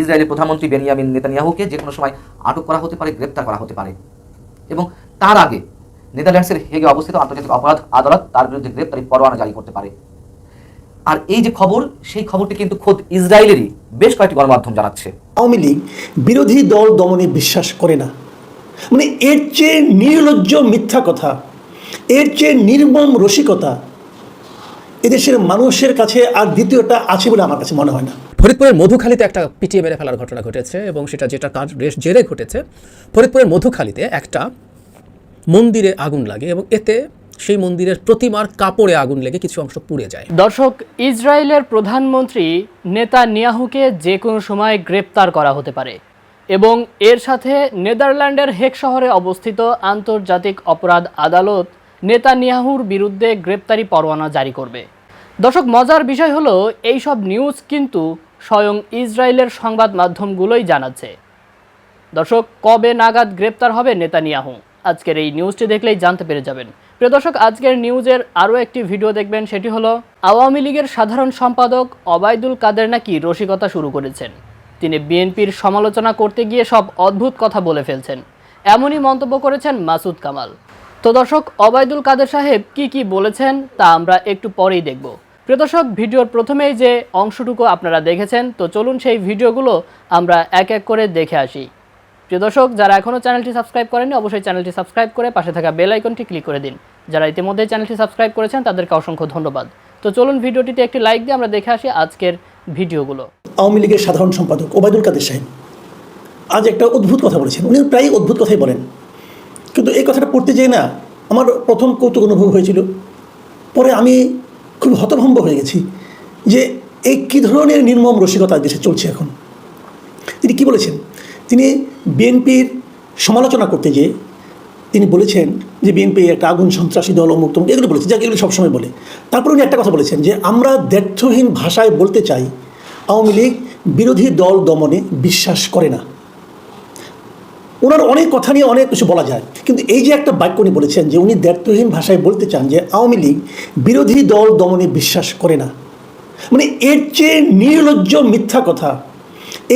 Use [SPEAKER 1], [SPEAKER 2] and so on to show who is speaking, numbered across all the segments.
[SPEAKER 1] ইসরায়েলের প্রধানমন্ত্রী বেনিয়ামিন নেতানিয়াহুকে যে কোনো সময় আটক করা হতে পারে গ্রেপ্তার করা হতে পারে এবং তার আগে নেদারল্যান্ডসের হেগে অবস্থিত আন্তর্জাতিক অপরাধ আদালত তার বিরুদ্ধে গ্রেপ্তারি পরোয়ানা জারি করতে পারে আর এই যে খবর সেই খবরটি কিন্তু খোদ ইসরায়েলেরই বেশ কয়েকটি গণমাধ্যম জানাচ্ছে
[SPEAKER 2] আওয়ামী লীগ বিরোধী দল দমনে বিশ্বাস করে না মানে এর চেয়ে নির্লজ্জ মিথ্যা কথা এর চেয়ে নির্মম রসিকতা এদেশের মানুষের কাছে আর দ্বিতীয়টা আছে বলে আমার কাছে মনে হয় না
[SPEAKER 1] ফরিদপুরের মধুখালীতে একটা পিটিয়ে মেরে ফেলার ঘটনা ঘটেছে এবং সেটা যেটা কাজ জেরে ঘটেছে ফরিদপুরের মধুখালীতে একটা মন্দিরে আগুন লাগে এবং এতে সেই মন্দিরের প্রতিমার কাপড়ে আগুন লেগে কিছু অংশ পুড়ে যায়
[SPEAKER 3] দর্শক ইসরায়েলের প্রধানমন্ত্রী নেতা নিয়াহুকে যে কোনো সময় গ্রেপ্তার করা হতে পারে এবং এর সাথে নেদারল্যান্ডের হেক শহরে অবস্থিত আন্তর্জাতিক অপরাধ আদালত নেতা নিয়াহুর বিরুদ্ধে গ্রেপ্তারি পরোয়ানা জারি করবে দর্শক মজার বিষয় হলো এইসব নিউজ কিন্তু স্বয়ং ইসরায়েলের সংবাদ মাধ্যমগুলোই জানাচ্ছে দর্শক কবে নাগাদ গ্রেপ্তার হবে নেতানিয়াহু আজকের এই নিউজটি দেখলেই জানতে পেরে যাবেন প্রিয় দর্শক আজকের নিউজের আরও একটি ভিডিও দেখবেন সেটি হলো আওয়ামী লীগের সাধারণ সম্পাদক অবায়দুল কাদের নাকি রসিকতা শুরু করেছেন তিনি বিএনপির সমালোচনা করতে গিয়ে সব অদ্ভুত কথা বলে ফেলছেন এমনই মন্তব্য করেছেন মাসুদ কামাল তো দর্শক অবায়দুল কাদের সাহেব কি কি বলেছেন তা আমরা একটু পরেই দেখব প্রিয় দর্শক ভিডিওর প্রথমেই যে অংশটুকু আপনারা দেখেছেন তো চলুন সেই ভিডিওগুলো আমরা এক এক করে দেখে আসি প্রিয় দর্শক যারা এখনও চ্যানেলটি সাবস্ক্রাইব করেননি অবশ্যই চ্যানেলটি সাবস্ক্রাইব করে পাশে থাকা বেল আইকনটি ক্লিক করে দিন যারা ইতিমধ্যে চ্যানেলটি সাবস্ক্রাইব করেছেন তাদেরকে অসংখ্য ধন্যবাদ তো চলুন ভিডিওটিতে একটি লাইক দিয়ে আমরা দেখে আসি আজকের ভিডিওগুলো
[SPEAKER 2] আওয়ামী লীগের সাধারণ সম্পাদক ওবায়দুল কাদের সাহেব আজ একটা অদ্ভুত কথা বলেছেন উনি প্রায় অদ্ভুত কথাই বলেন কিন্তু এই কথাটা পড়তে যেয়ে না আমার প্রথম কৌতুক অনুভব হয়েছিল পরে আমি খুব হতভম্ব হয়ে গেছি যে এই কী ধরনের নির্মম রসিকতা দেশে চলছে এখন তিনি কি বলেছেন তিনি বিএনপির সমালোচনা করতে গিয়ে তিনি বলেছেন যে বিএনপি একটা আগুন সন্ত্রাসী দল অমুক্ত এগুলো বলেছে যাকে এগুলো সবসময় বলে তারপর উনি একটা কথা বলেছেন যে আমরা দ্ব্যর্থহীন ভাষায় বলতে চাই আওয়ামী লীগ বিরোধী দল দমনে বিশ্বাস করে না ওনার অনেক কথা নিয়ে অনেক কিছু বলা যায় কিন্তু এই যে একটা বাক্য উনি বলেছেন যে উনি দায়িত্বহীন ভাষায় বলতে চান যে আওয়ামী লীগ বিরোধী দল দমনে বিশ্বাস করে না মানে এর চেয়ে নির্লজ্জ মিথ্যা কথা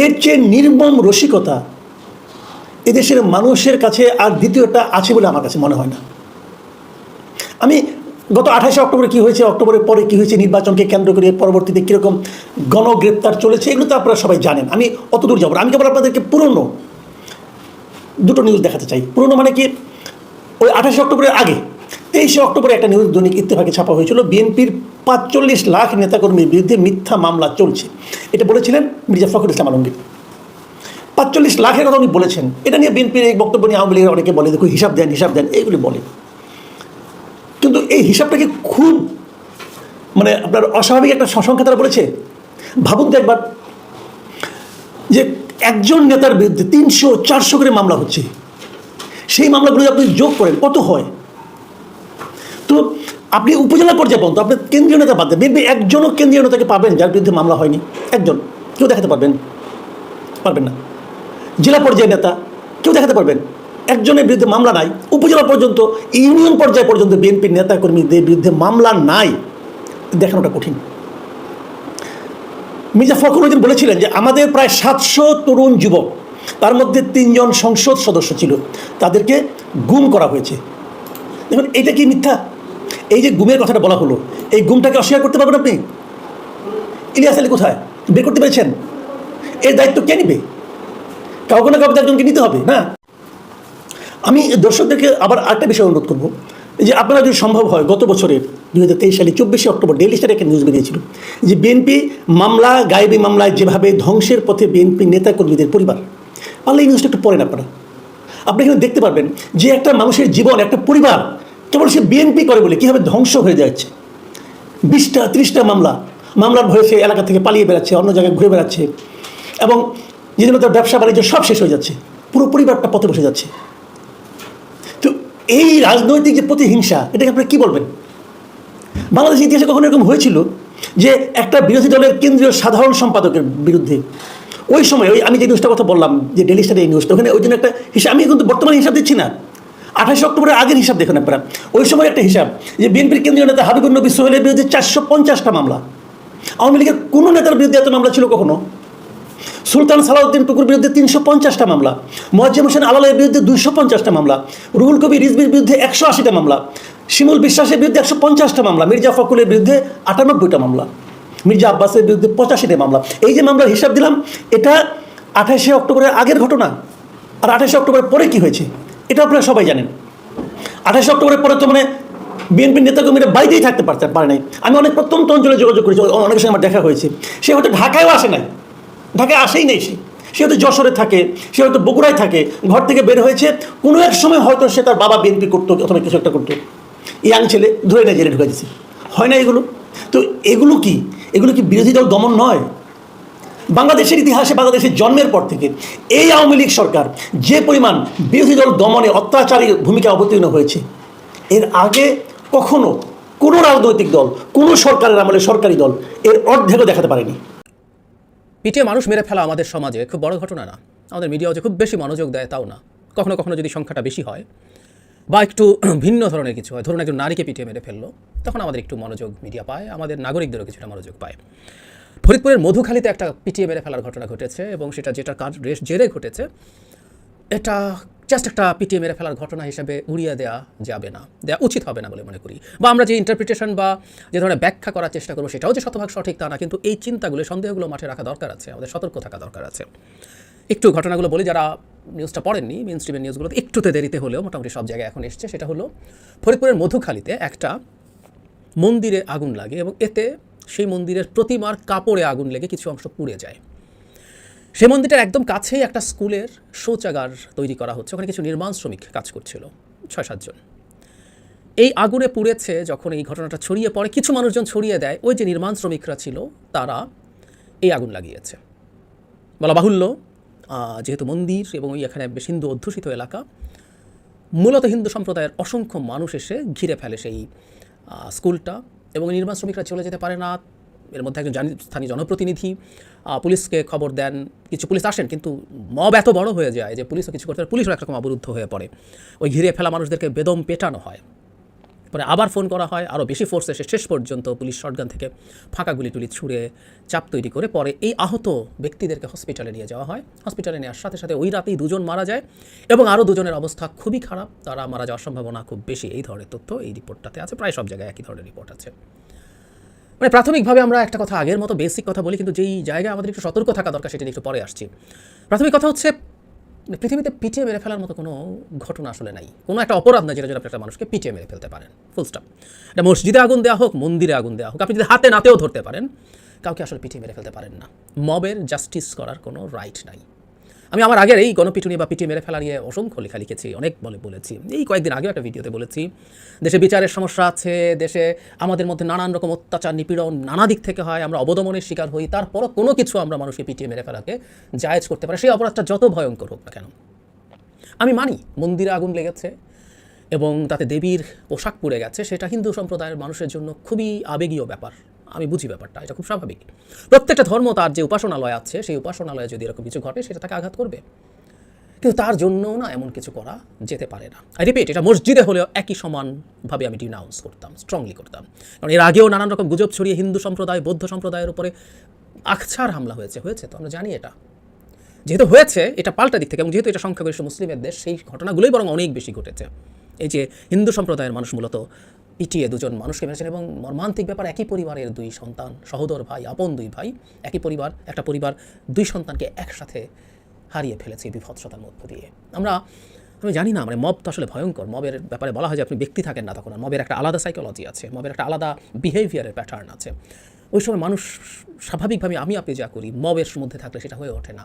[SPEAKER 2] এর চেয়ে নির্মম রসিকতা এদেশের মানুষের কাছে আর দ্বিতীয়টা আছে বলে আমার কাছে মনে হয় না আমি গত আঠাশে অক্টোবরে কী হয়েছে অক্টোবরের পরে কী হয়েছে নির্বাচনকে কেন্দ্র করে পরবর্তীতে কীরকম গণগ্রেপ্তার চলেছে এগুলো তো আপনারা সবাই জানেন আমি অত দূর যাবো আমি কেবল আপনাদেরকে পুরনো দুটো নিউজ দেখাতে চাই পুরনো মানে কি ওই আঠাশে অক্টোবরের আগে তেইশে অক্টোবরে একটা নিউজ দৈনিক ইত্তেফাকে ছাপা হয়েছিল বিএনপির পাঁচচল্লিশ লাখ নেতাকর্মীর বিরুদ্ধে মিথ্যা মামলা চলছে এটা বলেছিলেন মির্জা ফখর ইসলাম আলমগীর পাঁচচল্লিশ লাখের কথা উনি বলেছেন এটা নিয়ে বিএনপির এই বক্তব্য নিয়ে আওয়ামী লীগের অনেকে বলে দেখুন হিসাব দেন হিসাব দেন এইগুলি বলে কিন্তু এই হিসাবটাকে খুব মানে আপনার অস্বাভাবিক একটা সংখ্যা তারা বলেছে ভাবুন তো একবার যে একজন নেতার বিরুদ্ধে তিনশো চারশো করে মামলা হচ্ছে সেই মামলাগুলো আপনি যোগ করেন কত হয় তো আপনি উপজেলা পর্যায়ে পান তো আপনি কেন্দ্রীয় নেতা বাদ দেন একজনও কেন্দ্রীয় নেতাকে পাবেন যার বিরুদ্ধে মামলা হয়নি একজন কেউ দেখাতে পারবেন পারবেন না জেলা পর্যায়ে নেতা কেউ দেখাতে পারবেন একজনের বিরুদ্ধে মামলা নাই উপজেলা পর্যন্ত ইউনিয়ন পর্যায় পর্যন্ত বিএনপির নেতাকর্মীদের বিরুদ্ধে মামলা নাই দেখানোটা কঠিন মির্জা উদ্দিন বলেছিলেন যে আমাদের প্রায় সাতশো তরুণ যুবক তার মধ্যে তিনজন সংসদ সদস্য ছিল তাদেরকে গুম করা হয়েছে দেখুন এইটা কি মিথ্যা এই যে গুমের কথাটা বলা হলো এই গুমটাকে অস্বীকার করতে পারবেন আপনি ইলিয়াস আলী কোথায় বের করতে পেরেছেন এর দায়িত্ব কে নিবে কাউকে না কাউকে একজনকে নিতে হবে না আমি দর্শকদেরকে আবার আরেকটা বিষয় অনুরোধ করবো যে আপনারা যদি সম্ভব হয় গত বছরের দুই হাজার তেইশ সালে চব্বিশে অক্টোবর ডেলি স্টার একটা নিউজ বেরিয়েছিল যে বিএনপি মামলা গায়েবি মামলায় যেভাবে ধ্বংসের পথে বিএনপি কর্মীদের পরিবার পারলে এই নিউজটা একটু পড়েন আপনারা আপনি এখানে দেখতে পারবেন যে একটা মানুষের জীবন একটা পরিবার কেবল সে বিএনপি করে বলে কীভাবে ধ্বংস হয়ে যাচ্ছে বিশটা ত্রিশটা মামলা মামলার ভয়ে সে এলাকা থেকে পালিয়ে বেড়াচ্ছে অন্য জায়গায় ঘুরে বেড়াচ্ছে এবং যে জন্য তার ব্যবসা বাণিজ্য সব শেষ হয়ে যাচ্ছে পুরো পরিবারটা পথে বসে যাচ্ছে এই রাজনৈতিক যে প্রতিহিংসা এটাকে আপনারা কী বলবেন বাংলাদেশের ইতিহাসে কখনো এরকম হয়েছিল যে একটা বিরোধী দলের কেন্দ্রীয় সাধারণ সম্পাদকের বিরুদ্ধে ওই সময় ওই আমি যে নিউজটার কথা বললাম যে ডেলি স্টার এই নিউজটা ওখানে ওই জন্য একটা হিসাব আমি কিন্তু বর্তমানে হিসাব দিচ্ছি না আঠাশে অক্টোবরের আগের হিসাব দেখুন আপনারা ওই সময় একটা হিসাব যে বিএনপির কেন্দ্রীয় নেতা হাবিবুল নবী সোহেলের বিরুদ্ধে চারশো পঞ্চাশটা মামলা আওয়ামী লীগের কোনো নেতার বিরুদ্ধে এত মামলা ছিল কখনো সুলতান সালাউদ্দিন টুকুর বিরুদ্ধে তিনশো পঞ্চাশটা মামলা মোয়াজ্জেম হোসেন আলালের বিরুদ্ধে দুইশো পঞ্চাশটা মামলা রুহুল কবি রিজবির বিরুদ্ধে একশো আশিটা মামলা শিমুল বিশ্বাসের বিরুদ্ধে একশো পঞ্চাশটা মামলা মির্জা ফকুলের বিরুদ্ধে আটানব্বইটা মামলা মির্জা আব্বাসের বিরুদ্ধে পঁচাশিটা মামলা এই যে মামলার হিসাব দিলাম এটা আঠাশে অক্টোবরের আগের ঘটনা আর আঠাশে অক্টোবরের পরে কি হয়েছে এটা আপনারা সবাই জানেন আঠাশে অক্টোবরের পরে তো মানে বিএনপির নেতাকর্মীরা বাইরেই থাকতে পারতে পারে নাই আমি অনেক প্রত্যন্ত অঞ্চলে যোগাযোগ করেছি অনেকের সঙ্গে আমার দেখা হয়েছে সে হয়তো ঢাকায়ও আসে নাই ঢাকে আসেই নেই সে সে হয়তো যশোরে থাকে সে হয়তো বগুড়ায় থাকে ঘর থেকে বের হয়েছে কোনো এক সময় হয়তো সে তার বাবা বিএনপি করতো অথবা কিছু একটা করতো ইয়াং ছেলে ধরে নেয় জেলে ঢুকে হয় না এগুলো তো এগুলো কি এগুলো কি বিরোধী দল দমন নয় বাংলাদেশের ইতিহাসে বাংলাদেশের জন্মের পর থেকে এই আওয়ামী লীগ সরকার যে পরিমাণ বিরোধী দল দমনে অত্যাচারী ভূমিকা অবতীর্ণ হয়েছে এর আগে কখনো কোনো রাজনৈতিক দল কোনো সরকারের আমলে সরকারি দল এর অর্ধেকও দেখাতে পারেনি
[SPEAKER 1] পিটিয়ে মানুষ মেরে ফেলা আমাদের সমাজে খুব বড় ঘটনা না আমাদের মিডিয়াও যে খুব বেশি মনোযোগ দেয় তাও না কখনো কখনো যদি সংখ্যাটা বেশি হয় বা একটু ভিন্ন ধরনের কিছু হয় ধরুন একজন নারীকে পিটিয়ে মেরে ফেললো তখন আমাদের একটু মনোযোগ মিডিয়া পায় আমাদের নাগরিকদেরও কিছুটা মনোযোগ পায় ফরিদপুরের মধুখালীতে একটা পিটিয়ে মেরে ফেলার ঘটনা ঘটেছে এবং সেটা যেটা কাজ রেশ জেরে ঘটেছে এটা জাস্ট একটা পিটিএম মেরে ফেলার ঘটনা হিসেবে উড়িয়ে দেওয়া যাবে না দেওয়া উচিত হবে না বলে মনে করি বা আমরা যে ইন্টারপ্রিটেশন বা যে ধরনের ব্যাখ্যা করার চেষ্টা করবো সেটাও যে শতভাগ সঠিক তা না কিন্তু এই চিন্তাগুলো সন্দেহগুলো মাঠে রাখা দরকার আছে আমাদের সতর্ক থাকা দরকার আছে একটু ঘটনাগুলো বলে যারা নিউজটা পড়েননি মেন স্ট্রিমের নিউজগুলোতে একটুতে দেরিতে হলেও মোটামুটি সব জায়গায় এখন এসছে সেটা হলো ফরিদপুরের মধুখালীতে একটা মন্দিরে আগুন লাগে এবং এতে সেই মন্দিরের প্রতিমার কাপড়ে আগুন লেগে কিছু অংশ পুড়ে যায় সে মন্দিরটার একদম কাছেই একটা স্কুলের শৌচাগার তৈরি করা হচ্ছে ওখানে কিছু নির্মাণ শ্রমিক কাজ করছিল ছয় সাতজন এই আগুনে পুড়েছে যখন এই ঘটনাটা ছড়িয়ে পড়ে কিছু মানুষজন ছড়িয়ে দেয় ওই যে নির্মাণ শ্রমিকরা ছিল তারা এই আগুন লাগিয়েছে বলা বাহুল্য যেহেতু মন্দির এবং ওই এখানে বেশ হিন্দু অধ্যুষিত এলাকা মূলত হিন্দু সম্প্রদায়ের অসংখ্য মানুষ এসে ঘিরে ফেলে সেই স্কুলটা এবং নির্মাণ শ্রমিকরা চলে যেতে পারে না এর মধ্যে একজন স্থানীয় জনপ্রতিনিধি পুলিশকে খবর দেন কিছু পুলিশ আসেন কিন্তু মব এত বড় হয়ে যায় যে পুলিশও কিছু করতে পুলিশও একরকম অবরুদ্ধ হয়ে পড়ে ওই ঘিরে ফেলা মানুষদেরকে বেদম পেটানো হয় পরে আবার ফোন করা হয় আরও বেশি ফোর্স এসে শেষ পর্যন্ত পুলিশ শটগান থেকে ফাঁকা গুলি টুলি ছুঁড়ে চাপ তৈরি করে পরে এই আহত ব্যক্তিদেরকে হসপিটালে নিয়ে যাওয়া হয় হসপিটালে নেওয়ার সাথে সাথে ওই রাতেই দুজন মারা যায় এবং আরও দুজনের অবস্থা খুবই খারাপ তারা মারা যাওয়ার সম্ভাবনা খুব বেশি এই ধরনের তথ্য এই রিপোর্টটাতে আছে প্রায় সব জায়গায় একই ধরনের রিপোর্ট আছে মানে প্রাথমিকভাবে আমরা একটা কথা আগের মতো বেসিক কথা বলি কিন্তু যেই জায়গায় আমাদের একটু সতর্ক থাকা দরকার সেটা একটু পরে আসছি প্রাথমিক কথা হচ্ছে মানে পৃথিবীতে পিঠে মেরে ফেলার মতো কোনো ঘটনা আসলে নাই কোনো একটা অপরাধ না যেটা যেন একটা মানুষকে পিঠে মেরে ফেলতে পারেন ফুল স্টপ এটা মসজিদে আগুন দেওয়া হোক মন্দিরে আগুন দেওয়া হোক আপনি যদি হাতে নাতেও ধরতে পারেন কাউকে আসলে পিঠে মেরে ফেলতে পারেন না মবের জাস্টিস করার কোনো রাইট নাই আমি আমার আগের এই গণপিটুনি বা পিটিয়ে মেরে ফেলা নিয়ে অসংখ্য লেখা লিখেছি অনেক বলে বলেছি এই কয়েকদিন আগেও একটা ভিডিওতে বলেছি দেশে বিচারের সমস্যা আছে দেশে আমাদের মধ্যে নানান রকম অত্যাচার নিপীড়ন নানা দিক থেকে হয় আমরা অবদমনের শিকার হই তারপরও কোনো কিছু আমরা মানুষকে পিটিয়ে মেরে ফেলাকে জায়েজ করতে পারে সেই অপরাধটা যত ভয়ঙ্কর হোক না কেন আমি মানি মন্দিরে আগুন লেগেছে এবং তাতে দেবীর পোশাক পুড়ে গেছে সেটা হিন্দু সম্প্রদায়ের মানুষের জন্য খুবই আবেগীয় ব্যাপার আমি বুঝি ব্যাপারটা এটা খুব স্বাভাবিক প্রত্যেকটা ধর্ম তার যে উপাসনালয় আছে সেই উপাসনালয়ে যদি এরকম কিছু ঘটে সেটা তাকে আঘাত করবে কিন্তু তার জন্যও না এমন কিছু করা যেতে পারে না আই রিপিট এটা মসজিদে হলেও একই সমানভাবে আমি ডিনাউন্স করতাম স্ট্রংলি করতাম কারণ এর আগেও নানান রকম গুজব ছড়িয়ে হিন্দু সম্প্রদায় বৌদ্ধ সম্প্রদায়ের উপরে আখছার হামলা হয়েছে হয়েছে তো আমরা জানি এটা যেহেতু হয়েছে এটা পাল্টা দিক থেকে এবং যেহেতু এটা সংখ্যাগরিষ্ঠ মুসলিমের দেশ সেই ঘটনাগুলোই বরং অনেক বেশি ঘটেছে এই যে হিন্দু সম্প্রদায়ের মানুষ মূলত পিটিয়ে দুজন মানুষকে মেরেছেন এবং মর্মান্তিক ব্যাপার একই পরিবারের দুই সন্তান সহোদর ভাই আপন দুই ভাই একই পরিবার একটা পরিবার দুই সন্তানকে একসাথে হারিয়ে ফেলেছে বিভৎসতার মধ্য দিয়ে আমরা আমি জানি না মানে মব তো আসলে ভয়ঙ্কর মবের ব্যাপারে বলা হয় যে আপনি ব্যক্তি থাকেন না তখন মবের একটা আলাদা সাইকোলজি আছে মবের একটা আলাদা বিহেভিয়ারের প্যাটার্ন আছে ওই সময় মানুষ স্বাভাবিকভাবে আমি আপনি যা করি মবের মধ্যে থাকলে সেটা হয়ে ওঠে না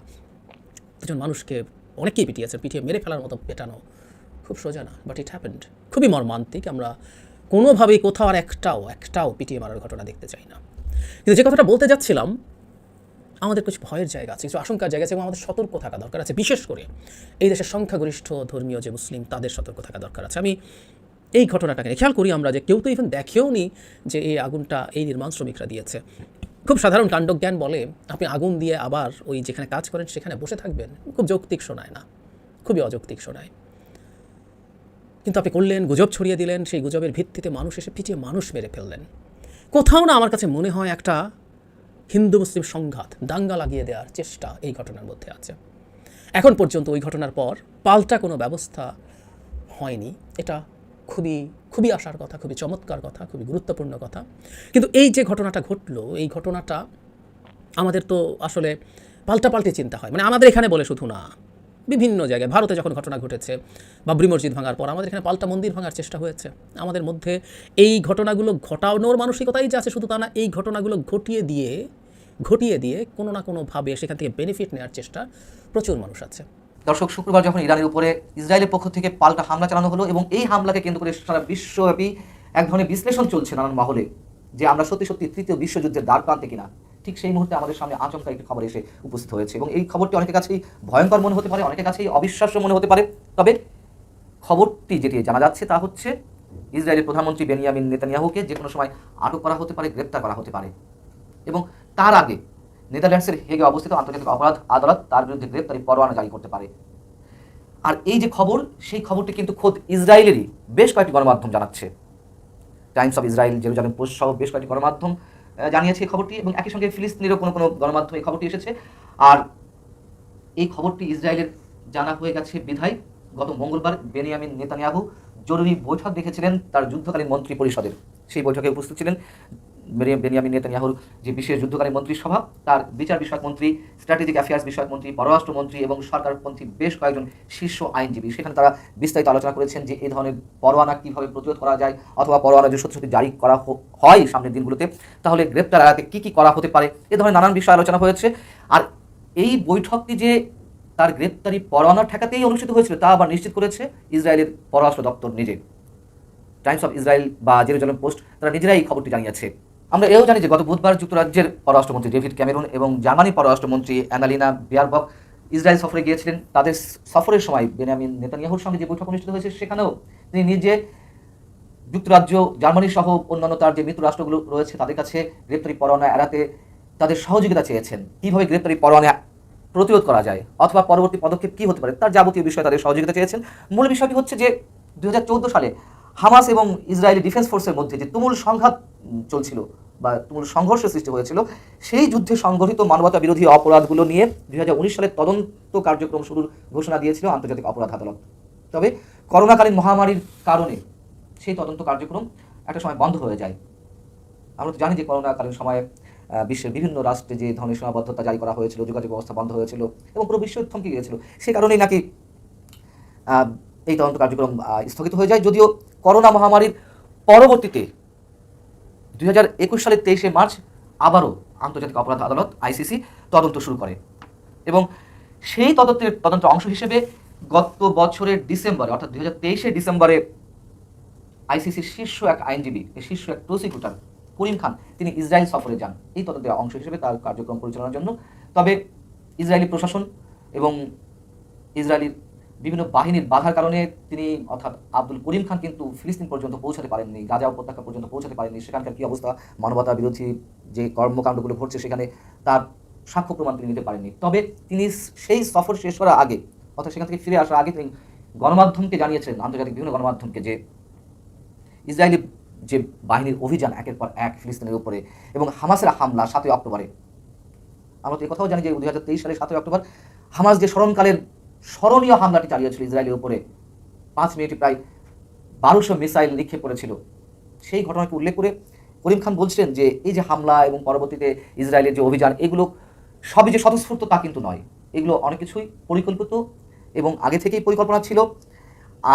[SPEAKER 1] দুজন মানুষকে অনেকেই পিটিয়েছে পিটিয়ে মেরে ফেলার মতো পেটানো খুব সোজা না বাট ইট হ্যাপেন্ড খুবই মর্মান্তিক আমরা কোনোভাবেই কোথাও আর একটাও একটাও পিটিয়ে মারার ঘটনা দেখতে চাই না কিন্তু যে কথাটা বলতে যাচ্ছিলাম আমাদের কিছু ভয়ের জায়গা আছে কিছু আশঙ্কার জায়গা আছে এবং আমাদের সতর্ক থাকা দরকার আছে বিশেষ করে এই দেশের সংখ্যাগরিষ্ঠ ধর্মীয় যে মুসলিম তাদের সতর্ক থাকা দরকার আছে আমি এই ঘটনাটাকে খেয়াল করি আমরা যে কেউ তো ইভেন দেখেও নি যে এই আগুনটা এই নির্মাণ শ্রমিকরা দিয়েছে খুব সাধারণ কাণ্ডজ্ঞান বলে আপনি আগুন দিয়ে আবার ওই যেখানে কাজ করেন সেখানে বসে থাকবেন খুব যৌক্তিক শোনায় না খুবই অযৌক্তিক শোনায় কিন্তু আপনি করলেন গুজব ছড়িয়ে দিলেন সেই গুজবের ভিত্তিতে মানুষ এসে পিছিয়ে মানুষ মেরে ফেললেন কোথাও না আমার কাছে মনে হয় একটা হিন্দু মুসলিম সংঘাত দাঙ্গা লাগিয়ে দেওয়ার চেষ্টা এই ঘটনার মধ্যে আছে এখন পর্যন্ত ওই ঘটনার পর পাল্টা কোনো ব্যবস্থা হয়নি এটা খুবই খুবই আসার কথা খুবই চমৎকার কথা খুবই গুরুত্বপূর্ণ কথা কিন্তু এই যে ঘটনাটা ঘটলো এই ঘটনাটা আমাদের তো আসলে পাল্টা পাল্টে চিন্তা হয় মানে আমাদের এখানে বলে শুধু না বিভিন্ন জায়গায় ভারতে যখন ঘটনা ঘটেছে বাবরি মসজিদ ভাঙার পর আমাদের এখানে পাল্টা মন্দির ভাঙার চেষ্টা হয়েছে আমাদের মধ্যে এই ঘটনাগুলো ঘটানোর মানসিকতাই যে আছে শুধু তা না এই ঘটনাগুলো ঘটিয়ে দিয়ে ঘটিয়ে দিয়ে কোনো না কোনোভাবে সেখান থেকে বেনিফিট নেওয়ার চেষ্টা প্রচুর মানুষ আছে দর্শক শুক্রবার যখন ইরানের উপরে ইসরায়েলের পক্ষ থেকে পাল্টা হামলা চালানো হলো এবং এই হামলাকে কেন্দ্র করে সারা বিশ্বব্যাপী এক ধরনের বিশ্লেষণ চলছে নানান মহলে যে আমরা সত্যি সত্যি তৃতীয় বিশ্বযুদ্ধের দ্বার প্রান্তে কিনা ঠিক সেই মুহূর্তে আমাদের সামনে আচমকা একটি খবর এসে উপস্থিত হয়েছে এবং এই খবরটি অনেকের কাছেই ভয়ঙ্কর মনে হতে পারে অনেকের কাছেই অবিশ্বাস্য মনে হতে পারে তবে খবরটি যেটি জানা যাচ্ছে তা হচ্ছে ইসরায়েলের প্রধানমন্ত্রী বেনিয়ামিন নেতানিয়াহুকে যে কোনো সময় আটক করা হতে পারে গ্রেপ্তার করা হতে পারে এবং তার আগে নেদারল্যান্ডসের হেগে অবস্থিত আন্তর্জাতিক অপরাধ আদালত তার বিরুদ্ধে গ্রেপ্তারি পরোয়ানা জারি করতে পারে আর এই যে খবর সেই খবরটি কিন্তু খোদ ইসরায়েলেরই বেশ কয়েকটি গণমাধ্যম জানাচ্ছে Times of Israel Jerusalem Post সহ বেশ কয়েকটি গণমাধ্যম জানিয়েছে এই খবরটি এবং একই সঙ্গে ফিলিস্তিনেরও কোনো কোনো গণমাধ্যমে এই খবরটি এসেছে আর এই খবরটি ইসরায়েলের জানা হয়ে গেছে বিধায় গত মঙ্গলবার বেনিয়ামিন নেতানিয়াহু জরুরি বৈঠক দেখেছিলেন তার যুদ্ধকালীন মন্ত্রী পরিষদের সেই বৈঠকে উপস্থিত ছিলেন মেরিয়াম বেনিয়ামিন নেতানিয়াহুর যে বিশেষ যুদ্ধকালীন মন্ত্রিসভা তার বিচার বিষয়ক মন্ত্রী স্ট্র্যাটেজিক অ্যাফেয়ার্স বিষয়ক মন্ত্রী পররাষ্ট্রমন্ত্রী এবং সরকারপন্থী বেশ কয়েকজন শীর্ষ আইনজীবী সেখানে তারা বিস্তারিত আলোচনা করেছেন যে এই ধরনের পরোয়ানা কীভাবে প্রতিরোধ করা যায় অথবা পরোয়ানা যদি সত্যি জারি করা হয় সামনের দিনগুলোতে তাহলে গ্রেপ্তার এড়াতে কী কী করা হতে পারে এ ধরনের নানান বিষয় আলোচনা হয়েছে আর এই বৈঠকটি যে তার গ্রেপ্তারি পরোয়ানা ঠেকাতেই অনুষ্ঠিত হয়েছিল তা আবার নিশ্চিত করেছে ইসরায়েলের পররাষ্ট্র দপ্তর নিজে টাইমস অফ ইসরায়েল বা জেরুজালেম পোস্ট তারা নিজেরাই এই খবরটি জানিয়েছে আমরা এও জানি যে গত বুধবার যুক্তরাজ্যের পররাষ্ট্রমন্ত্রী ডেভিড ক্যামেরুন এবং জার্মানি পররাষ্ট্রমন্ত্রী অ্যানালিনা বিয়ারবক ইসরায়েল সফরে গিয়েছিলেন তাদের সফরের সময় বেনিয়ামিন নেতানিয়াহুর সঙ্গে যে বৈঠক অনুষ্ঠিত হয়েছে সেখানেও তিনি নিজে যুক্তরাজ্য জার্মানি সহ অন্যান্য তার যে মিত্র রাষ্ট্রগুলো রয়েছে তাদের কাছে গ্রেপ্তারি পরোয়ানা এড়াতে তাদের সহযোগিতা চেয়েছেন কীভাবে গ্রেপ্তারি পরোয়ানা প্রতিরোধ করা যায় অথবা পরবর্তী পদক্ষেপ কী হতে পারে তার যাবতীয় বিষয়ে তাদের সহযোগিতা চেয়েছেন মূল বিষয়টি হচ্ছে যে দু সালে হামাস এবং ইসরায়েলি ডিফেন্স ফোর্সের মধ্যে যে তুমুল সংঘাত চলছিল বা তুমুল সংঘর্ষ সৃষ্টি হয়েছিল সেই যুদ্ধে সংঘটিত মানবতা বিরোধী অপরাধগুলো নিয়ে দুই সালে তদন্ত কার্যক্রম শুরুর ঘোষণা দিয়েছিল আন্তর্জাতিক অপরাধ আদালত তবে করোনাকালীন মহামারীর কারণে সেই তদন্ত কার্যক্রম একটা সময় বন্ধ হয়ে যায় আমরা তো জানি যে করোনাকালীন সময়ে বিশ্বের বিভিন্ন রাষ্ট্রে যে ধরনের সীমাবদ্ধতা জারি করা হয়েছিল যোগাযোগ ব্যবস্থা বন্ধ হয়েছিল এবং পুরো বিশ্ব থমকে গিয়েছিল সে কারণেই নাকি এই তদন্ত কার্যক্রম স্থগিত হয়ে যায় যদিও করোনা মহামারীর পরবর্তীতে দুই একুশ সালের তেইশে মার্চ আবারও আন্তর্জাতিক অপরাধ আদালত আইসিসি তদন্ত শুরু করে এবং সেই তদন্তের তদন্তের অংশ হিসেবে গত বছরের ডিসেম্বরে অর্থাৎ দুই হাজার তেইশে ডিসেম্বরে আইসিসির শীর্ষ এক আইনজীবী শীর্ষ এক প্রসিকিউটার করিম খান তিনি ইসরায়েল সফরে যান এই তদন্তের অংশ হিসেবে তার কার্যক্রম পরিচালনার জন্য তবে ইসরায়েলি প্রশাসন এবং ইসরায়েলির বিভিন্ন বাহিনীর বাধার কারণে তিনি অর্থাৎ আব্দুল করিম খান কিন্তু ফিলিস্তিন পর্যন্ত পৌঁছাতে পারেননি গাজা উপত্যকা পর্যন্ত পৌঁছাতে পারেননি সেখানকার কী অবস্থা মানবতা বিরোধী যে কর্মকাণ্ডগুলো ঘটছে সেখানে তার সাক্ষ্য প্রমাণ তিনি নিতে পারেননি তবে তিনি সেই সফর শেষ করার আগে অর্থাৎ সেখান থেকে ফিরে আসার আগে তিনি গণমাধ্যমকে জানিয়েছিলেন আন্তর্জাতিক বিভিন্ন গণমাধ্যমকে যে ইসরায়েলি যে বাহিনীর অভিযান একের পর এক ফিলিস্তিনের উপরে এবং হামাসের হামলা সাতই অক্টোবরে আমরা তো কথাও জানি যে দু সালে সাতই অক্টোবর হামাস যে স্মরণকালের স্মরণীয় হামলাটি চালিয়েছিল ইসরায়েলের উপরে পাঁচ মিনিটে প্রায় বারোশো মিসাইল নিক্ষেপ করেছিল সেই ঘটনাকে উল্লেখ করে করিম খান বলছিলেন যে এই যে হামলা এবং পরবর্তীতে ইসরায়েলের যে অভিযান এগুলো সবই যে স্বতঃস্ফূর্ত তা কিন্তু নয় এগুলো অনেক কিছুই পরিকল্পিত এবং আগে থেকেই পরিকল্পনা ছিল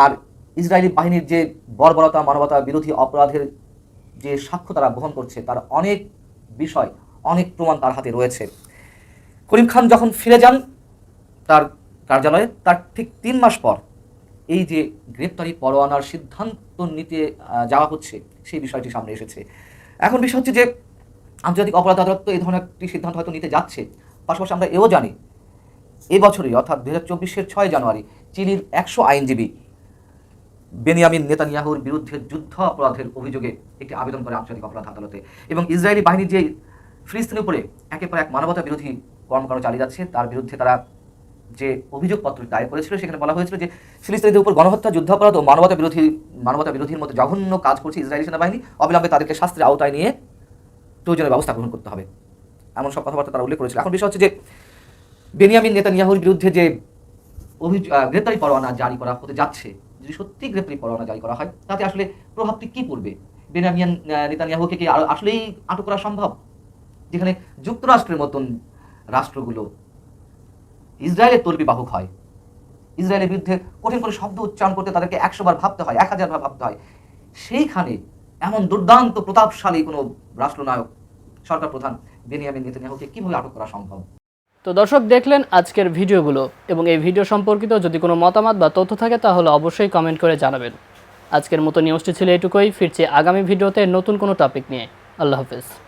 [SPEAKER 1] আর ইসরায়েলি বাহিনীর যে বর্বরতা মানবতা বিরোধী অপরাধের যে সাক্ষ্য তারা বহন করছে তার অনেক বিষয় অনেক প্রমাণ তার হাতে রয়েছে করিম খান যখন ফিরে যান তার কার্যালয়ে তার ঠিক তিন মাস পর এই যে গ্রেপ্তারি পরোয়ানার সিদ্ধান্ত নিতে যাওয়া হচ্ছে সেই বিষয়টি সামনে এসেছে এখন বিষয় হচ্ছে যে আন্তর্জাতিক অপরাধ আদালত তো এই ধরনের একটি সিদ্ধান্ত হয়তো নিতে যাচ্ছে পাশাপাশি আমরা এও জানি এবছরই অর্থাৎ দু হাজার চব্বিশের ছয় জানুয়ারি চিলির একশো আইনজীবী বেনিয়ামিন নেতানিয়াহুর বিরুদ্ধে যুদ্ধ অপরাধের অভিযোগে একটি আবেদন করে আন্তর্জাতিক অপরাধ আদালতে এবং ইসরায়েলি বাহিনী যে ফিলিস্তিনের উপরে একের পর এক মানবতা বিরোধী কর্মকাণ্ড চালিয়ে যাচ্ছে তার বিরুদ্ধে তারা যে অভিযোগপত্র দায়ের করেছিল সেখানে বলা হয়েছিল যে ফিলিস্তিনিদের উপর গণহত্যা যুদ্ধাপরাধ ও মানবতা বিরোধী মানবতা বিরোধীর মতো জঘন্য কাজ করছে ইসরায়েলি সেনাবাহিনী অবিলম্বে তাদেরকে শাস্ত্রের আওতায় নিয়ে প্রয়োজনীয় ব্যবস্থা গ্রহণ করতে হবে এমন সব কথাবার্তা তারা উল্লেখ করেছিল এখন বিষয় হচ্ছে যে বেনিয়ামিন নেতানিয়াহুর বিরুদ্ধে যে অভিযোগ গ্রেপ্তারি পরোয়ানা জারি করা হতে যাচ্ছে যদি সত্যি গ্রেপ্তারি পরোয়ানা জারি করা হয় তাতে আসলে প্রভাবটি কী পড়বে বেনিয়ামিয়ান নেতানিয়াহুকে কি আসলেই আটক করা সম্ভব যেখানে যুক্তরাষ্ট্রের মতন রাষ্ট্রগুলো ইসরায়েলের তর্বি বাহক হয় ইসরায়েলের বিরুদ্ধে কঠিন করে শব্দ উচ্চারণ করতে তাদেরকে একশো বার ভাবতে হয় এক হাজার বার ভাবতে হয় সেইখানে এমন দুর্দান্ত প্রতাপশালী কোনো রাষ্ট্রনায়ক সরকার প্রধান বেনিয়ামিন নেতানিয়াহুকে কীভাবে আটক করা সম্ভব
[SPEAKER 3] তো দর্শক দেখলেন আজকের ভিডিওগুলো এবং এই ভিডিও সম্পর্কিত যদি কোনো মতামত বা তথ্য থাকে তাহলে অবশ্যই কমেন্ট করে জানাবেন আজকের মতো নিউজটি ছিল এটুকুই ফিরছে আগামী ভিডিওতে নতুন কোনো টপিক নিয়ে আল্লাহ হাফেজ